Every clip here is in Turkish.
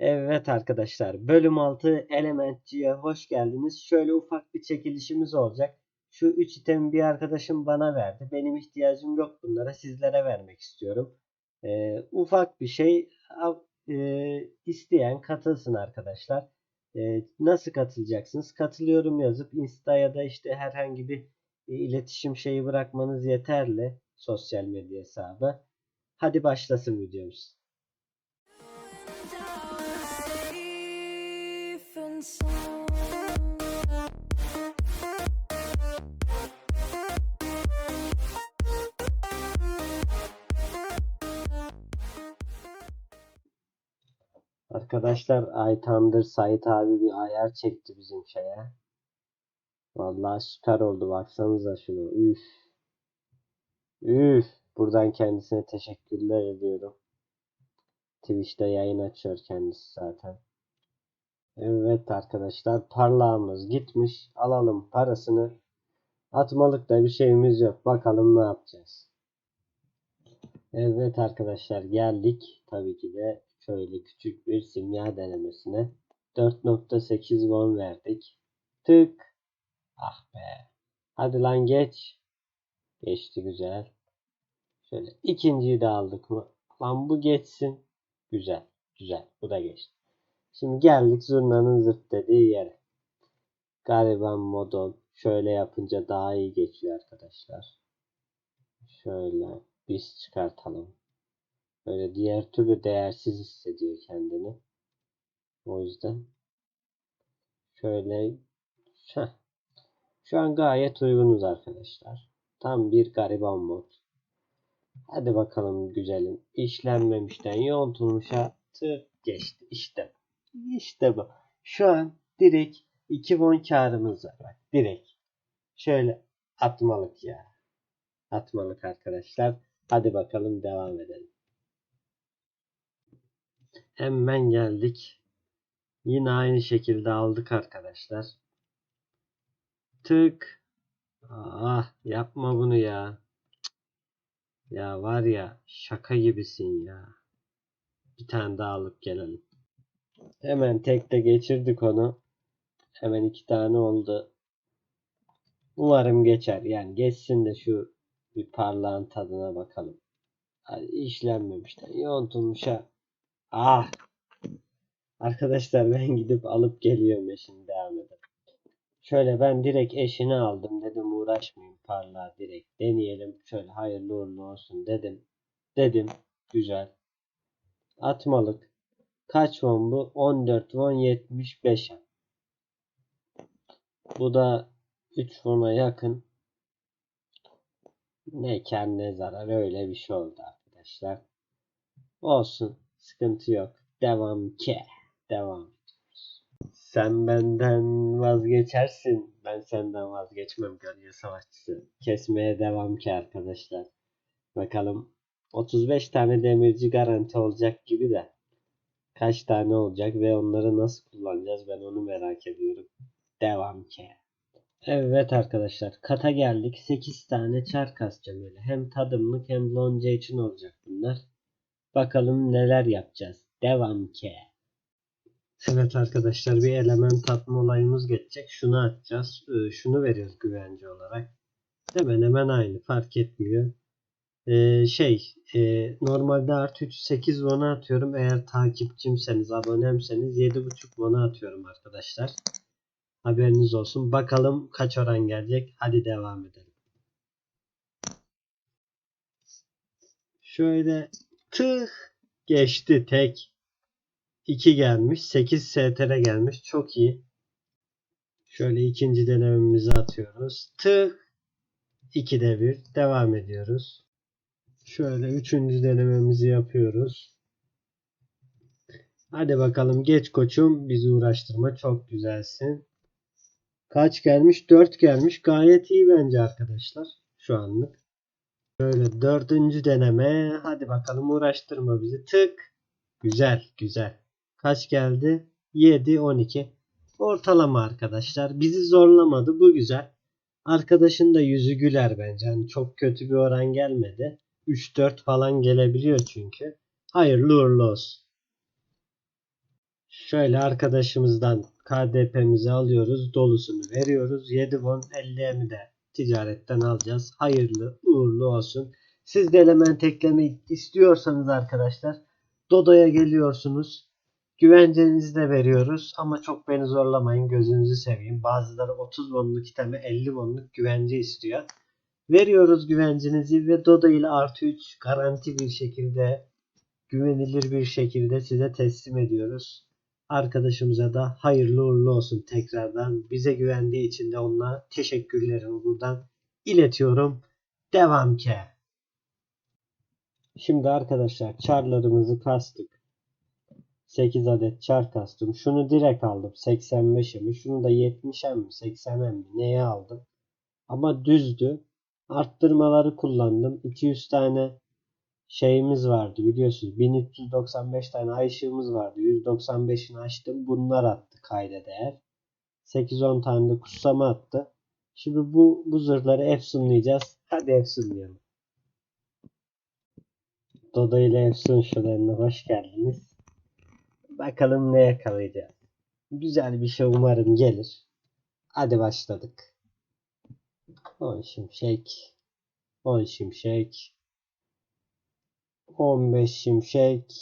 Evet arkadaşlar bölüm 6 Elementçi'ye hoş geldiniz. Şöyle ufak bir çekilişimiz olacak. Şu 3 itemi bir arkadaşım bana verdi. Benim ihtiyacım yok bunlara sizlere vermek istiyorum. Ee, ufak bir şey e, isteyen katılsın arkadaşlar. Ee, nasıl katılacaksınız? Katılıyorum yazıp Insta ya da işte herhangi bir e, iletişim şeyi bırakmanız yeterli. Sosyal medya hesabı. Hadi başlasın videomuz. Arkadaşlar Aytandır Sait abi bir ayar çekti bizim şeye. Vallahi süper oldu baksanıza şunu. Üf. Üf. Buradan kendisine teşekkürler ediyorum. Twitch'te yayın açıyor kendisi zaten. Evet arkadaşlar parlağımız gitmiş. Alalım parasını. Atmalık da bir şeyimiz yok. Bakalım ne yapacağız. Evet arkadaşlar geldik. Tabii ki de şöyle küçük bir simya denemesine. 4.8 won verdik. Tık. Ah be. Hadi lan geç. Geçti güzel. Şöyle ikinciyi de aldık mı? Lan bu geçsin. Güzel. Güzel. Bu da geçti. Şimdi geldik zurnanın zırt dediği yere. Gariban modon. Şöyle yapınca daha iyi geçiyor arkadaşlar. Şöyle biz çıkartalım. Böyle diğer türlü değersiz hissediyor kendini. O yüzden şöyle Heh. şu an gayet uygunuz arkadaşlar. Tam bir gariban mod. Hadi bakalım güzelim. İşlenmemişten yontulmuşa tık geçti. İşte. İşte bu. Şu an direkt 2 won karımız var. Bak direkt. Şöyle atmalık ya. Atmalık arkadaşlar. Hadi bakalım devam edelim. Hemen geldik. Yine aynı şekilde aldık arkadaşlar. Tık. Ah yapma bunu ya. Ya var ya şaka gibisin ya. Bir tane daha alıp gelelim. Hemen tekte geçirdik onu. Hemen iki tane oldu. Umarım geçer. Yani geçsin de şu bir parlağın tadına bakalım. Hadi işlenmemişten yontulmuşa. Ah. Arkadaşlar ben gidip alıp geliyorum şimdi devam edelim. Şöyle ben direkt eşini aldım dedim uğraşmayayım parlağı direkt deneyelim. Şöyle hayırlı uğurlu olsun dedim. Dedim güzel. Atmalık. Kaç won bu? 14 won 75 en. Bu da 3 won'a yakın. Ne kar ne zarar öyle bir şey oldu arkadaşlar. Olsun. Sıkıntı yok. Devam ki. Devam. Sen benden vazgeçersin. Ben senden vazgeçmem gölge savaşçısı. Kesmeye devam ki arkadaşlar. Bakalım 35 tane demirci garanti olacak gibi de. Kaç tane olacak ve onları nasıl kullanacağız ben onu merak ediyorum. Devam ki. Evet arkadaşlar kata geldik. 8 tane çar kasacağım öyle. Hem tadımlık hem lonca için olacak bunlar. Bakalım neler yapacağız. Devam ki. Evet arkadaşlar bir element atma olayımız geçecek. Şunu atacağız. Ee, Şunu veriyoruz güvence olarak. Hemen hemen aynı fark etmiyor. Ee, şey e, normalde artı 3 8 won'a atıyorum. Eğer takipçimseniz abonemseniz 7.5 won'a atıyorum arkadaşlar. Haberiniz olsun. Bakalım kaç oran gelecek. Hadi devam edelim. Şöyle tık geçti tek. 2 gelmiş. 8 STR gelmiş. Çok iyi. Şöyle ikinci denememizi atıyoruz. Tık. 2'de 1. Devam ediyoruz. Şöyle üçüncü denememizi yapıyoruz. Hadi bakalım geç koçum. Bizi uğraştırma. Çok güzelsin. Kaç gelmiş? 4 gelmiş. Gayet iyi bence arkadaşlar. Şu anlık. Böyle dördüncü deneme. Hadi bakalım uğraştırma bizi. Tık. Güzel. Güzel. Kaç geldi? 7, 12. Ortalama arkadaşlar. Bizi zorlamadı. Bu güzel. Arkadaşın da yüzü güler bence. Hani çok kötü bir oran gelmedi. 3-4 falan gelebiliyor çünkü. Hayırlı uğurlu olsun. Şöyle arkadaşımızdan KDP'mizi alıyoruz. Dolusunu veriyoruz. 7 won 50'mi de ticaretten alacağız. Hayırlı uğurlu olsun. Siz de element eklemek istiyorsanız arkadaşlar Dodo'ya geliyorsunuz. Güvencenizi de veriyoruz ama çok beni zorlamayın gözünüzü seveyim. Bazıları 30 wonluk iteme 50 wonluk güvence istiyor. Veriyoruz güvencenizi ve Dodo ile artı 3 garanti bir şekilde güvenilir bir şekilde size teslim ediyoruz. Arkadaşımıza da hayırlı uğurlu olsun tekrardan. Bize güvendiği için de ona teşekkürlerimi buradan iletiyorum. Devam ki. Şimdi arkadaşlar çarlarımızı kastık. 8 adet çar kastım. Şunu direkt aldım. 85'e mi? Şunu da 70'e mi? 80'e mi? Neye aldım? Ama düzdü. Arttırmaları kullandım. 200 tane şeyimiz vardı biliyorsunuz. 1395 tane ay ışığımız vardı. 195'ini açtım. Bunlar attı kayda değer. 8-10 tane de kutsama attı. Şimdi bu, bu zırhları efsunlayacağız. Hadi efsunlayalım. Dodo ile efsun şularına hoş geldiniz. Bakalım ne yakalayacağız. Güzel bir şey umarım gelir. Hadi başladık. 10 şimşek. 10 şimşek. 15 şimşek.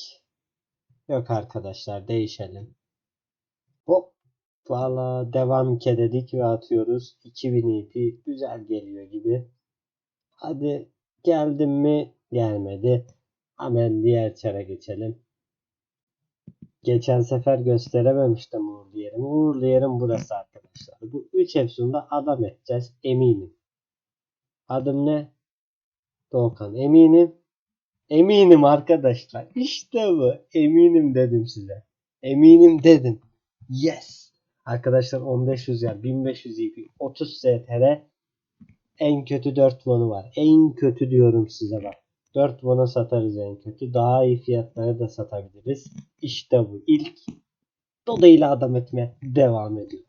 Yok arkadaşlar değişelim. Hop. Valla devam ke dedik ve atıyoruz. 2000 EP güzel geliyor gibi. Hadi geldim mi? Gelmedi. Hemen diğer çara geçelim. Geçen sefer gösterememiştim uğurlu yerimi. Uğurlu yerim burası arkadaşlar. Bu 3 efsunda adam edeceğiz eminim. Adım ne? Doğukan. Eminim. Eminim arkadaşlar. İşte bu. Eminim dedim size. Eminim dedim. Yes. Arkadaşlar 1500 yer, 1500 IP, 30 STR en kötü 4 wonu var. En kötü diyorum size bak. 4 wona satarız en kötü. Daha iyi fiyatlara da satabiliriz. İşte bu. İlk Dodo ile adam etmeye devam ediyor.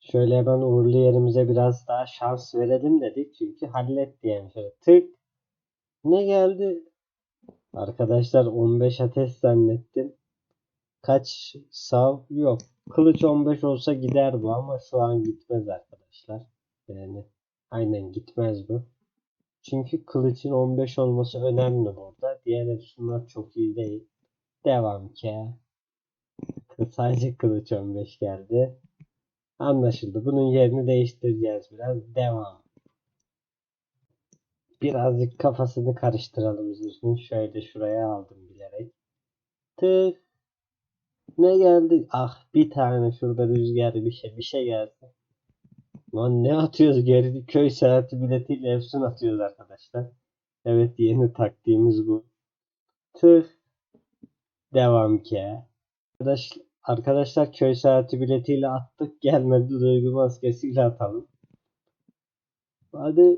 Şöyle hemen uğurlu yerimize biraz daha şans verelim dedik. Çünkü hallet diyelim. Şöyle tık ne geldi? Arkadaşlar 15 ateş zannettim. Kaç sav yok. Kılıç 15 olsa gider bu ama şu an gitmez arkadaşlar. Yani aynen gitmez bu. Çünkü kılıcın 15 olması önemli burada. Diğer efsunlar çok iyi değil. Devam ki. Sadece kılıç 15 geldi. Anlaşıldı. Bunun yerini değiştireceğiz biraz. Devam. Birazcık kafasını karıştıralım zırhın. Şöyle şuraya aldım bilerek. Tık. Ne geldi? Ah bir tane şurada rüzgar bir şey bir şey geldi. Lan ne atıyoruz geri köy seyahati biletiyle efsun atıyoruz arkadaşlar. Evet yeni taktiğimiz bu. Tüh. Devam ki. Arkadaş, arkadaşlar köy seyahati biletiyle attık gelmedi duygu maskesiyle atalım. Hadi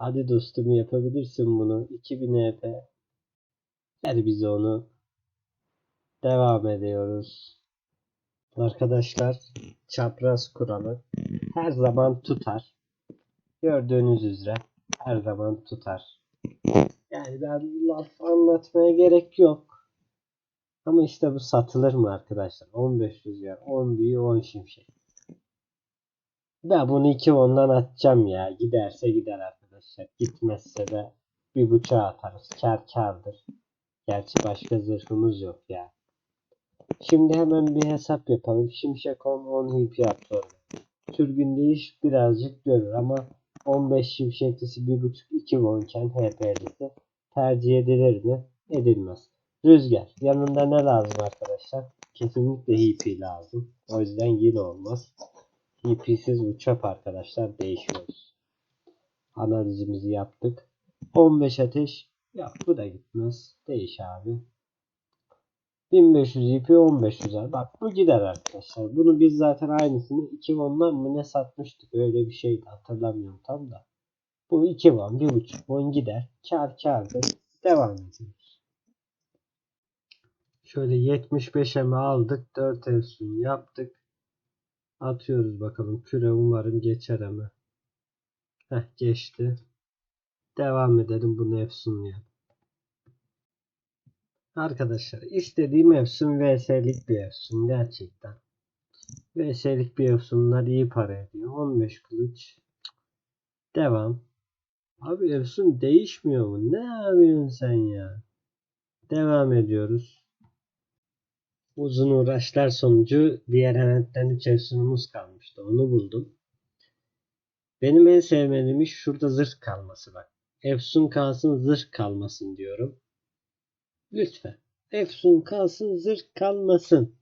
Hadi dostum yapabilirsin bunu. 2000 EP. Ver bize onu. Devam ediyoruz. Arkadaşlar çapraz kuralı her zaman tutar. Gördüğünüz üzere her zaman tutar. Yani ben laf anlatmaya gerek yok. Ama işte bu satılır mı arkadaşlar? 15 rüzgar, 10 büyü, 10 şimşek. Ben bunu 2 ondan atacağım ya. Giderse gider arkadaşlar. Gitmezse de bir bıçağı atarız. Kar kardır. Gerçi başka zırhımız yok ya. Şimdi hemen bir hesap yapalım. Şimşek 10 10 hip yaptı Sürgün değiş birazcık görür ama 15 şimşeklisi 1.5 2 wonken HP'lisi tercih edilir mi? Edilmez. Rüzgar. Yanında ne lazım arkadaşlar? Kesinlikle HP lazım. O yüzden yine olmaz. HP'siz bu çöp arkadaşlar. Değişiyoruz. Analizimizi yaptık. 15 ateş. Ya bu da gitmez. Değiş abi. 1500 IP 1500 er. Bak bu gider arkadaşlar. Bunu biz zaten aynısını 2 won'dan mı ne satmıştık. Öyle bir şeydi hatırlamıyorum tam da. Bu 2 won 1.5 won gider. Kar kardır. Devam ediyoruz. Şöyle 75'e mi aldık? 4 efsun yaptık. Atıyoruz bakalım. Küre umarım geçer ama. Heh geçti. Devam edelim bunu efsunlayalım. Arkadaşlar istediğim Efsun VS'lik bir Efsun gerçekten. VS'lik bir Efsunlar iyi para ediyor. 15 kılıç. Devam. Abi Efsun değişmiyor mu? Ne yapıyorsun sen ya? Devam ediyoruz. Uzun uğraşlar sonucu diğer eventten 3 Efsun'umuz kalmıştı. Onu buldum. Benim en sevmediğim iş şurada zırh kalması bak. Efsun kalsın zırh kalmasın diyorum. Lütfen. Efsun kalsın zırh kalmasın.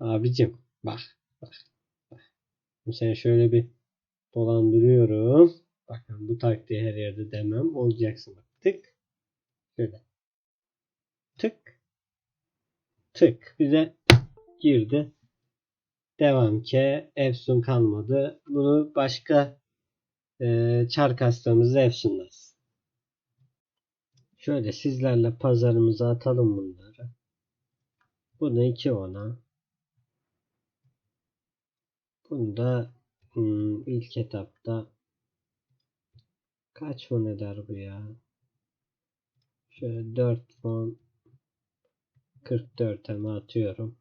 Abicim bak bak bak. Mesela şöyle bir dolandırıyorum. Bakın bu taktiği her yerde demem. Olacaksın bak. Tık. Şöyle. Tık. Tık. Bize girdi. Devam ki Efsun kalmadı. Bunu başka e, çark hastamızı Efsun'dayız. Şöyle sizlerle pazarımıza atalım bunları. Bunu 2 ona. Bunu da hmm, ilk etapta kaç fon eder bu ya? Şöyle 4 fon 44 mi atıyorum.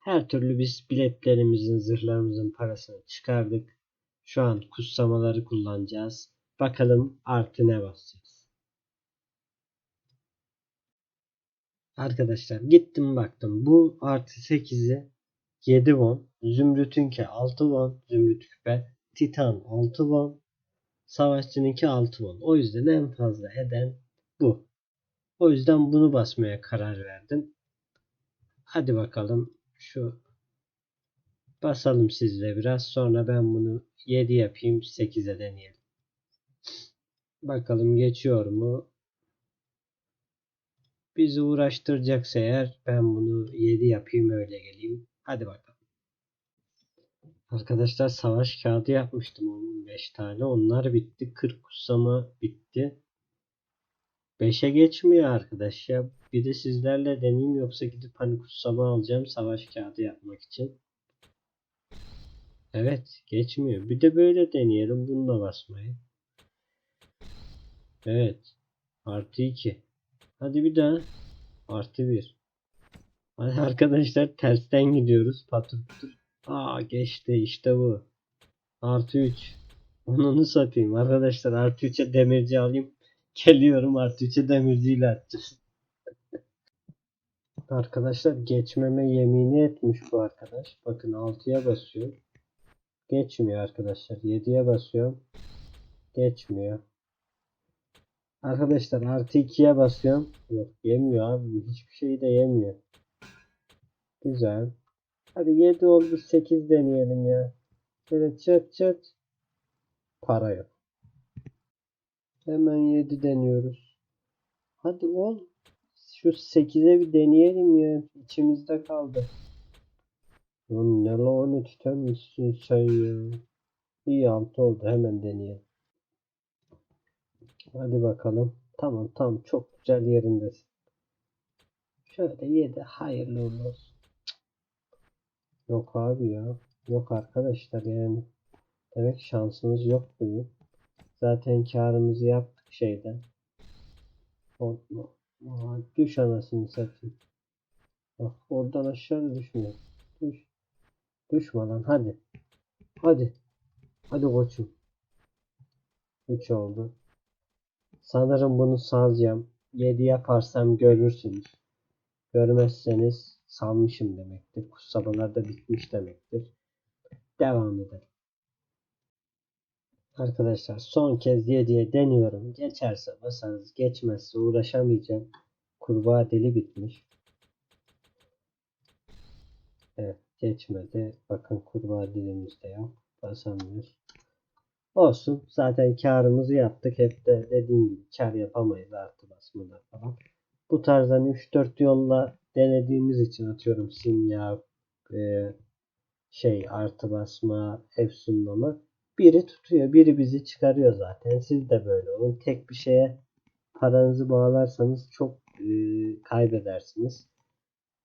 Her türlü biz biletlerimizin, zırhlarımızın parasını çıkardık. Şu an kutsamaları kullanacağız. Bakalım artı ne basacağız. Arkadaşlar gittim baktım. Bu artı 8'i 7 won. Zümrüt'ünki 6 won. Zümrüt küpe. Titan 6 won. Savaşçınınki 6 won. O yüzden en fazla eden bu. O yüzden bunu basmaya karar verdim. Hadi bakalım şu basalım sizle biraz. Sonra ben bunu 7 yapayım 8'e deneyelim. Bakalım geçiyor mu? Bizi uğraştıracaksa eğer ben bunu 7 yapayım öyle geleyim. Hadi bakalım. Arkadaşlar savaş kağıdı yapmıştım 15 tane. Onlar bitti. 40 kutsama bitti. 5'e geçmiyor arkadaş ya. Bir de sizlerle deneyeyim yoksa gidip hani kutsama alacağım savaş kağıdı yapmak için. Evet geçmiyor. Bir de böyle deneyelim bununla basmayı. Evet. Artı 2. Hadi bir daha. Artı 1. Hadi arkadaşlar tersten gidiyoruz. Patır patır. Aa geçti işte bu. Artı 3. Onu satayım. Arkadaşlar artı 3'e demirci alayım. Geliyorum artı 3'e demirciyle atacağız. Arkadaşlar geçmeme yemini etmiş bu arkadaş. Bakın 6'ya basıyor. Geçmiyor arkadaşlar. 7'ye basıyorum. Geçmiyor. Arkadaşlar artı 2'ye basıyorum. Yok yemiyor abi. Hiçbir şeyi de yemiyor. Güzel. Hadi 7 oldu 8 deneyelim ya. Böyle çat çat. Para yok. Hemen 7 deniyoruz. Hadi ol. Şu 8'e bir deneyelim ya. İçimizde kaldı. Lan ne lanet temmizsin sen ya. İyi 6 oldu. Hemen deneyelim. Hadi bakalım. Tamam tamam çok güzel yerindesin. Şöyle 7 hayırlı olsun. Yok abi ya. Yok arkadaşlar yani. Demek şansımız yok bugün. Zaten karımızı yaptık şeyden. O, Aa, düş anasını satayım. Bak oradan aşağı düşmüyor. Düş. Düşme lan hadi. Hadi. Hadi koçum. 3 oldu. Sanırım bunu salacağım. 7 yaparsam görürsünüz. Görmezseniz salmışım demektir. Kutsamalar da bitmiş demektir. Devam edelim. Arkadaşlar son kez 7'ye deniyorum. Geçerse basarız. Geçmezse uğraşamayacağım. Kurbağa deli bitmiş. Evet geçmedi. Bakın kurbağa dilimizde yok. Basamıyoruz. Olsun. Zaten karımızı yaptık. Hep de dediğim gibi kar yapamayız artı basmalar falan. Bu tarzdan 3-4 yolla denediğimiz için atıyorum simya, e, şey artı basma, efsunlama. Biri tutuyor, biri bizi çıkarıyor zaten. Siz de böyle olun. Tek bir şeye paranızı bağlarsanız çok e, kaybedersiniz.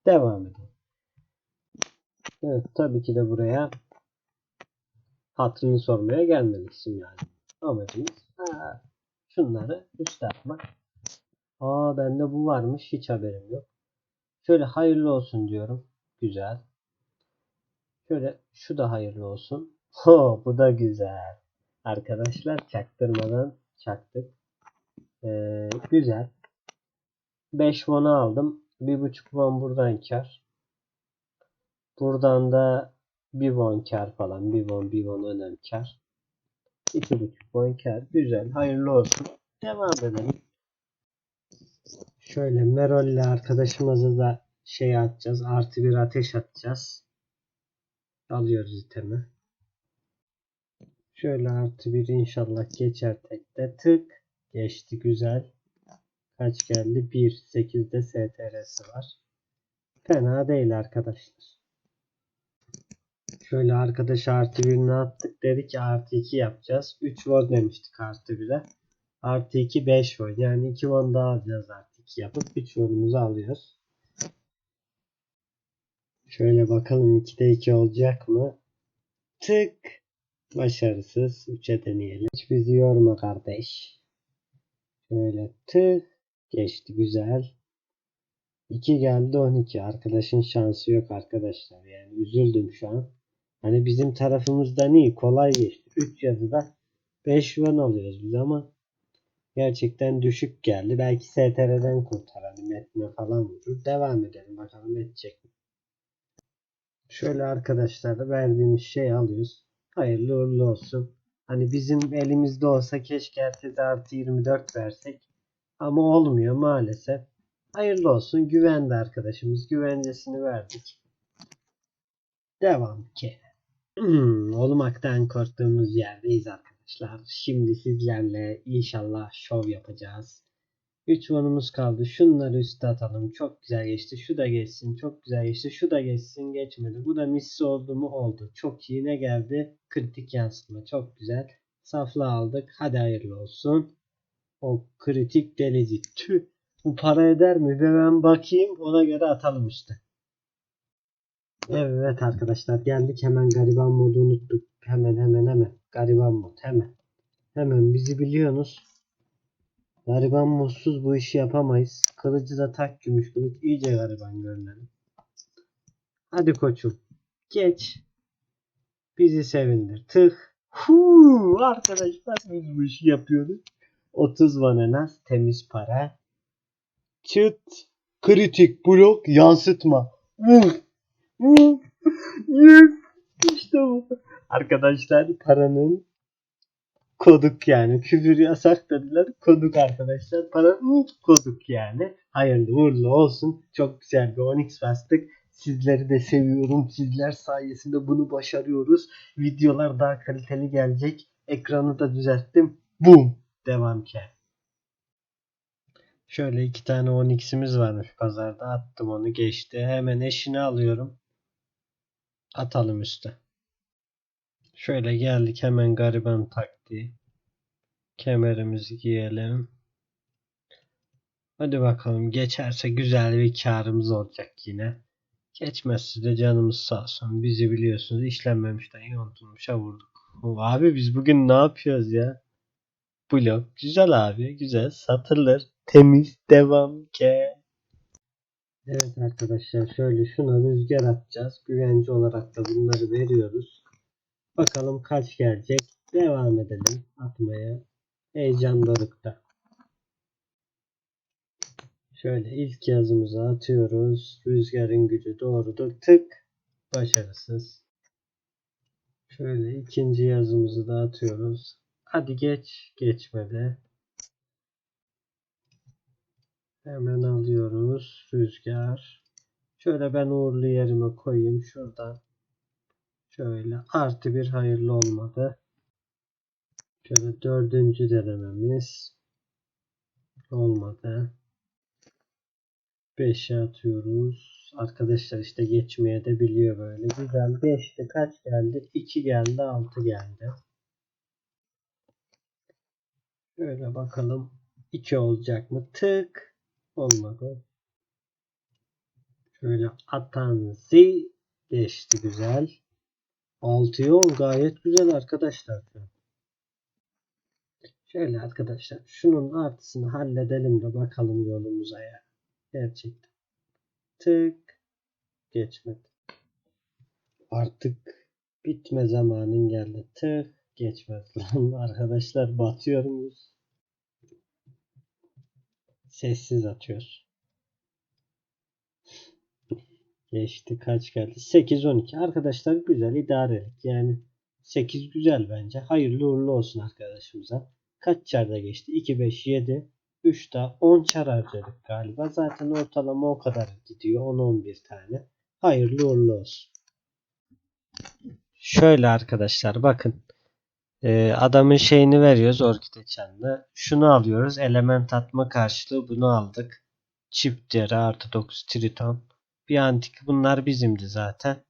Devam edin. Evet tabii ki de buraya hatırını sormaya gelmedik yani. Amacımız ha, şunları üste atmak. Aa bende bu varmış. Hiç haberim yok. Şöyle hayırlı olsun diyorum. Güzel. Şöyle şu da hayırlı olsun. Ho bu da güzel. Arkadaşlar çaktırmadan çaktık. Ee, güzel. 5 won aldım. 1.5 won buradan kar. Buradan da 1 won kar falan. 1 won 1 won önem kar. 2.5 won kar. Güzel. Hayırlı olsun. Devam edelim. Şöyle Merol'le arkadaşımıza da şey atacağız. Artı bir ateş atacağız. Alıyoruz itemi. Şöyle artı bir inşallah geçer tekte. Tık. Geçti güzel. Kaç geldi? 1. 8'de STR'si var. Fena değil arkadaşlar. Şöyle arkadaş artı birini attık. Dedik ki artı 2 yapacağız. 3 won demiştik artı 1'e. Artı 2 5 won. Yani 2 won daha alacağız artı 2 yapıp 3 won'umuzu alıyoruz. Şöyle bakalım 2'de 2 olacak mı? Tık. Başarısız. 3'e deneyelim. Hiç bizi yorma kardeş. Şöyle tık. Geçti güzel. 2 geldi 12. Arkadaşın şansı yok arkadaşlar. Yani üzüldüm şu an. Hani bizim tarafımızdan iyi. Kolay geçti. 3 yazıda 5 won alıyoruz biz ama gerçekten düşük geldi. Belki STR'den kurtaralım. Etme falan vurur. Devam edelim. Bakalım edecek mi? Şöyle arkadaşlar da verdiğimiz şey alıyoruz. Hayırlı uğurlu olsun. Hani bizim elimizde olsa keşke herkese artı 24 versek. Ama olmuyor maalesef. Hayırlı olsun. Güvendi arkadaşımız. Güvencesini verdik. Devam ki. Hmm, olmaktan korktuğumuz yerdeyiz arkadaşlar. Şimdi sizlerle inşallah şov yapacağız. 3 wonumuz kaldı. Şunları üste atalım. Çok güzel geçti. Şu da geçsin. Çok güzel geçti. Şu da geçsin. Geçmedi. Bu da missi oldu mu? Oldu. Çok iyi. Ne geldi? Kritik yansıtma. Çok güzel. Safla aldık. Hadi hayırlı olsun. O kritik delici. Tüh. Bu para eder mi? Ve ben bakayım. Ona göre atalım işte. Evet arkadaşlar geldik hemen gariban modu unuttuk. Hemen hemen hemen. Gariban mod hemen. Hemen bizi biliyorsunuz. Gariban modsuz bu işi yapamayız. Kılıcı da tak gümüş kılıç. iyice gariban görünelim. Hadi koçum. Geç. Bizi sevindir. Tık. Huu, arkadaşlar biz bu işi yapıyoruz. 30 van en az temiz para. Çıt. Kritik blok yansıtma. Uf. Uf. Yes. İşte bu. Arkadaşlar paranın koduk yani. Küfür yasak dediler. Koduk arkadaşlar. Paranın koduk yani. Hayırlı uğurlu olsun. Çok güzel bir Onyx bastık. Sizleri de seviyorum. Sizler sayesinde bunu başarıyoruz. Videolar daha kaliteli gelecek. Ekranı da düzelttim. Boom. Devam ki. Şöyle iki tane 10x'imiz varmış pazarda. Attım onu geçti. Hemen eşini alıyorum. Atalım üste. Şöyle geldik hemen gariban taktiği. Kemerimizi giyelim. Hadi bakalım geçerse güzel bir karımız olacak yine. Geçmezse de canımız sağ olsun. Bizi biliyorsunuz işlenmemişten yontulmuşa vurduk. Abi biz bugün ne yapıyoruz ya? Blok güzel abi güzel satılır. Temiz devam ke. Evet arkadaşlar şöyle şuna rüzgar atacağız. Güvence olarak da bunları veriyoruz. Bakalım kaç gelecek. Devam edelim atmaya. Heyecan dorukta. Şöyle ilk yazımızı atıyoruz. Rüzgarın gücü doğrudur. Tık. Başarısız. Şöyle ikinci yazımızı da atıyoruz. Hadi geç. Geçmedi. Hemen alıyoruz. Rüzgar. Şöyle ben uğurlu yerime koyayım. Şuradan. Şöyle artı bir hayırlı olmadı. Şöyle dördüncü denememiz. Olmadı. 5'e atıyoruz. Arkadaşlar işte geçmeye de biliyor böyle. Güzel 5'te kaç geldi? 2 geldi 6 geldi. Şöyle bakalım. 2 olacak mı? Tık. Olmadı. Şöyle atanzi geçti güzel. 6'ya 10 gayet güzel arkadaşlar. Şöyle arkadaşlar şunun artısını halledelim de bakalım yolumuza ya. Gerçekten. Tık. Geçmedi. Artık bitme zamanın geldi. Tık. Geçmedi lan arkadaşlar batıyoruz. Sessiz atıyoruz. Geçti kaç geldi? 8-12. Arkadaşlar güzel idarelik. Yani 8 güzel bence. Hayırlı uğurlu olsun arkadaşımıza. Kaç çarda geçti? 2, 5, 7. 3 daha 10 çar harcadık galiba. Zaten ortalama o kadar gidiyor. 10-11 tane. Hayırlı uğurlu olsun. Şöyle arkadaşlar bakın. Ee, adamın şeyini veriyoruz Orkide Çan'da. Şunu alıyoruz. Element atma karşılığı bunu aldık. Çift deri artı 9 triton. Bir antik bunlar bizimdi zaten.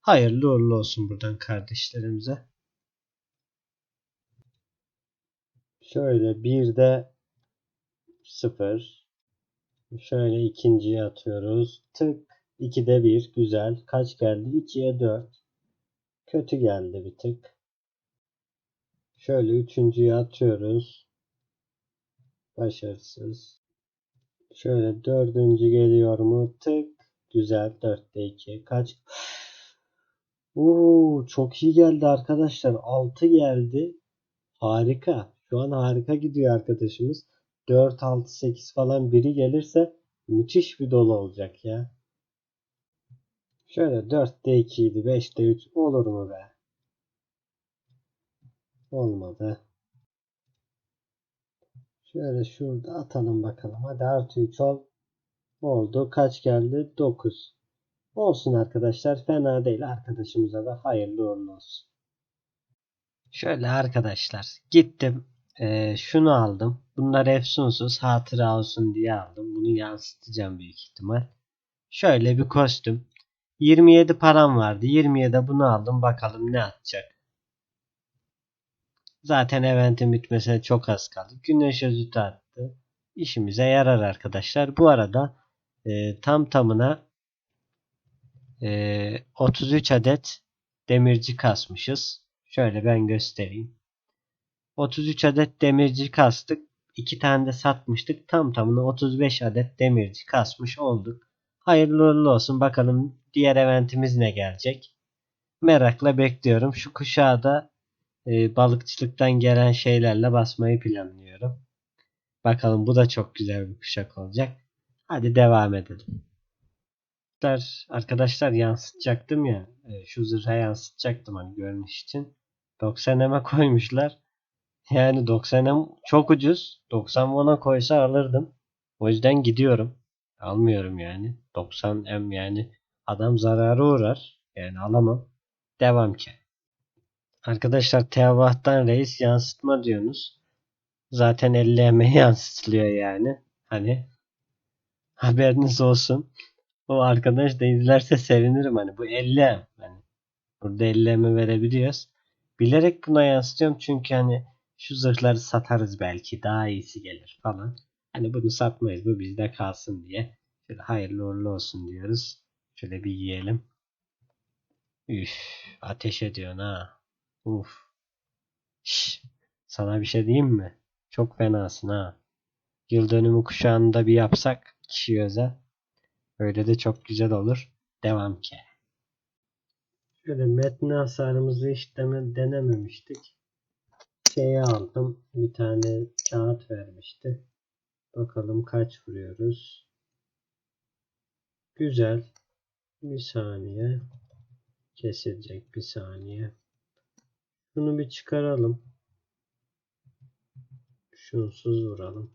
Hayırlı uğurlu olsun buradan kardeşlerimize. Şöyle bir de 0. Şöyle ikinciye atıyoruz. Tık. 2'de 1. Güzel. Kaç geldi? 2'ye 4. Kötü geldi bir tık. Şöyle üçüncüye atıyoruz. Başarısız. Şöyle dördüncü geliyor mu? Tık. Güzel. 4'te 2. Kaç? Oo, çok iyi geldi arkadaşlar. 6 geldi. Harika. Şu an harika gidiyor arkadaşımız. 4, 6, 8 falan biri gelirse müthiş bir dolu olacak ya. Şöyle 4'te 2 idi. 5'te 3 olur mu be? Olmadı. Şöyle şurada atalım bakalım. Hadi artı 3 ol. Oldu. Kaç geldi? 9. Olsun arkadaşlar. Fena değil. Arkadaşımıza da hayırlı uğurlu olsun. Şöyle arkadaşlar. Gittim. Ee, şunu aldım. Bunlar efsunsuz. Hatıra olsun diye aldım. Bunu yansıtacağım büyük ihtimal. Şöyle bir kostüm. 27 param vardı. 20'ye de bunu aldım. Bakalım ne atacak. Zaten eventin bitmesine çok az kaldı. Güneş özütü attı. İşimize yarar arkadaşlar. Bu arada e, tam tamına e, 33 adet demirci kasmışız. Şöyle ben göstereyim. 33 adet demirci kastık. 2 tane de satmıştık. Tam tamına 35 adet demirci kasmış olduk. Hayırlı uğurlu olsun. Bakalım diğer eventimiz ne gelecek. Merakla bekliyorum. Şu kuşağı da e, balıkçılıktan gelen şeylerle basmayı planlıyorum. Bakalım bu da çok güzel bir kuşak olacak. Hadi devam edelim. Arkadaşlar, yansıtacaktım ya. e, Şu zırha yansıtacaktım hani görünüş için. 90 eme koymuşlar. Yani 90 em çok ucuz. 90 won'a koysa alırdım. O yüzden gidiyorum. Almıyorum yani. 90 em yani adam zarara uğrar. Yani alamam. Devam ki. Arkadaşlar Tevah'tan reis yansıtma diyorsunuz. Zaten 50 eme yansıtılıyor yani. Hani haberiniz olsun. O arkadaş da izlerse sevinirim hani bu 50 em. Hani burada 50 emi verebiliyoruz. Bilerek buna yansıtıyorum çünkü hani şu zırhları satarız belki daha iyisi gelir falan. Hani bunu satmayız bu bizde kalsın diye. Şöyle hayırlı uğurlu olsun diyoruz. Şöyle bir yiyelim. Üf, ateş ediyorsun ha. Uf. Şş, sana bir şey diyeyim mi? Çok fenasın ha. Yıl dönümü kuşağında bir yapsak kişi özel. Öyle de çok güzel olur. Devam ki. Şöyle metni hasarımızı hiç deme, denememiştik. Şeyi aldım. Bir tane kağıt vermişti. Bakalım kaç vuruyoruz. Güzel. Bir saniye. Kesilecek bir saniye. Şunu bir çıkaralım. Şunsuz vuralım.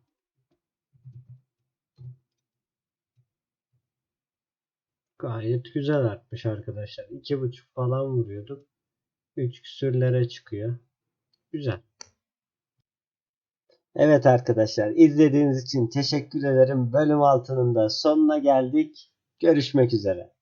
Gayet güzel artmış arkadaşlar. 2.5 falan vuruyorduk. 3 küsürlere çıkıyor. Güzel. Evet arkadaşlar izlediğiniz için teşekkür ederim. Bölüm altının da sonuna geldik. Görüşmek üzere.